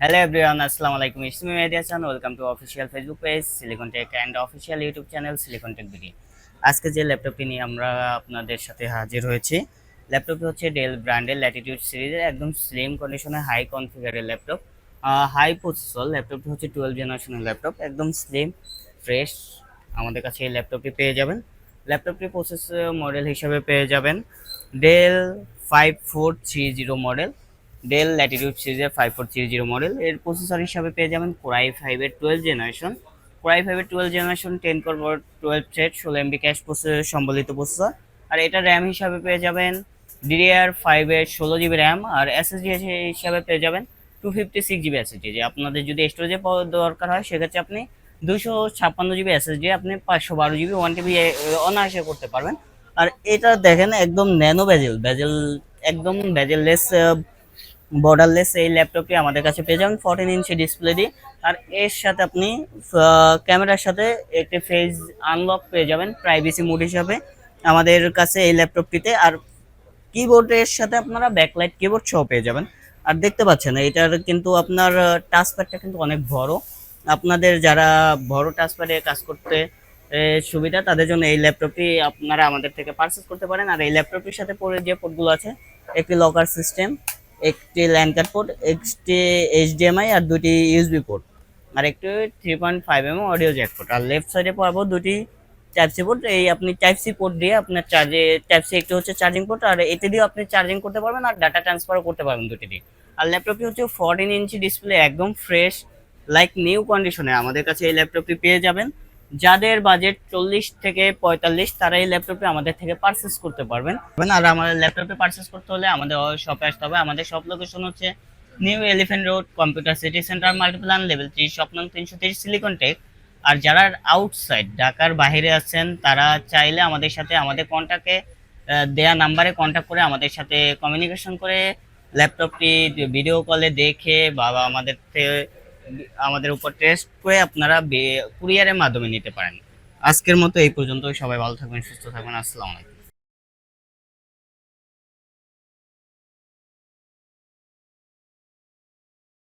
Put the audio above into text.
Hello everyone আসসালামু আলাইকুম ইসমি Mehedi Hasan welcome to official Facebook page Silicon Tech and official YouTube channel Silicon Tech BD আজকে যে ল্যাপটপটি নিয়ে আমরা আপনাদের সাথে হাজির হয়েছি ল্যাপটপটি হচ্ছে ডেল ব্র্যান্ডের ল্যাটিটিউড সিরিজের একদম স্লিম কন্ডিশনে হাই কনফিগারের ল্যাপটপ হাই প্রসেসর ল্যাপটপটি হচ্ছে টুয়েলভ জেনারেশনের ল্যাপটপ একদম স্লিম ফ্রেশ আমাদের কাছে এই ল্যাপটপটি পেয়ে যাবেন। ল্যাপটপটি প্রসেস মডেল হিসাবে পেয়ে যাবেন Dell five four three zero model Dell Latitude সিরিজের five four three zero model এর প্রসেসর হিসাবে পেয়ে যাবেন কোরাই ফাইভের টুয়েলভ জেনারেশন কোরাই ফাইভের টুয়েলভ জেনারেশন টেন করব টুয়েলভ থ্রেড ষোলো এমবি ক্যাশ প্রসেসর সম্বলিত প্রসেসর আর এটা র্যাম হিসাবে পেয়ে যাবেন ডিডিআর ফাইভের ষোলো জিবি র্যাম আর এসএসডি হিসাবে পেয়ে যাবেন two fifty six GB SSD যে আপনাদের যদি স্টোরেজে দরকার হয়, সেক্ষেত্রে আপনি দুশো ছাপ্পান্ন জিবি এসএসডি আপনি পাঁচশো বারো জিবি ওয়ান টিবি অনায়াসে করতে পারবেন। আর এটা দেখেন একদম ন্যানো ব্যাজেল ব্যাজেল একদম ব্যাজেললেস বর্ডারলেস এই ল্যাপটপটি আমাদের কাছে পেয়ে যাবেন ফোরটিন ইঞ্চি ডিসপ্লে দিয়ে। আর এর সাথে আপনি ক্যামেরার সাথে একটি ফেজ আনলক পেয়ে যাবেন প্রাইভেসি মোড হিসাবে। আমাদের কাছে এই ল্যাপটপটিতে আর কিবোর্ডের সাথে আপনারা ব্যাকলাইট কিবোর্ড সহ পেয়ে যাবেন। আর দেখতে পাচ্ছেন, এটার কিন্তু আপনার টাচপ্যাডটা কিন্তু অনেক বড়। আপনাদের যারা বড় টাচপ্যাডে কাজ করতে সুবিধা, তাদের জন্য এই ল্যাপটপটি আপনারা আমাদের থেকে পারচেস করতে পারেন। আর এই ল্যাপটপটির সাথে পরে যে পোর্টগুলো আছে, একটি লকার সিস্টেম একটি ল্যান্ড কার্ড পোর্ট, একটি এইচডিএমআই আর দুটি ইউএসবি পোর্ট। আর একটি three point five M audio jack port আর লেফট সাইডে পাবো দুটি টাইপ সি পোর্ট এই আপনি টাইপ সি পোর্ট দিয়ে আপনার চার্জে টাইপ সি একটি হচ্ছে চার্জিং পোর্ট আর এতে দিয়েও আপনি চার্জিং করতে পারবেন আর ডাটা ট্রান্সফারও করতে পারবেন দুটি দিয়ে। আর ল্যাপটপটি হচ্ছে ফোরটিন ইঞ্চি ডিসপ্লে একদম ফ্রেশ লাইক নিউ কন্ডিশনে আমাদের কাছে এই ল্যাপটপটি পেয়ে যাবেন। যাদের বাজেট চল্লিশ থেকে পঁয়তাল্লিশ তারা এই ল্যাপটপটি আমাদের থেকে পারচেস করতে পারবেন। আর আমাদের ল্যাপটপে পারচেস করতে হলে আমাদের শপে আসতে হবে। আমাদের শপ লোকেশন হচ্ছে new Elephant road computer city centre Multiplan level three স্বপ্ন তিনশো তিরিশ সিলিকন টেক আর যারা আউটসাইড ঢাকার বাইরে আছেন, তারা চাইলে আমাদের সাথে, আমাদের কন্ট্যাক্টে দেয়া নাম্বারে কন্ট্যাক্ট করে আমাদের সাথে কমিউনিকেশন করে ল্যাপটপটি ভিডিও কলে দেখে বা আমাদের আমাদের উপর টেস্ট করে আপনারা কুরিয়ারের মাধ্যমে নিতে পারেন। আজকের মতো এই পর্যন্ত সবাই ভালো থাকবেন, সুস্থ থাকবেন। আসসালামু আলাইকুম।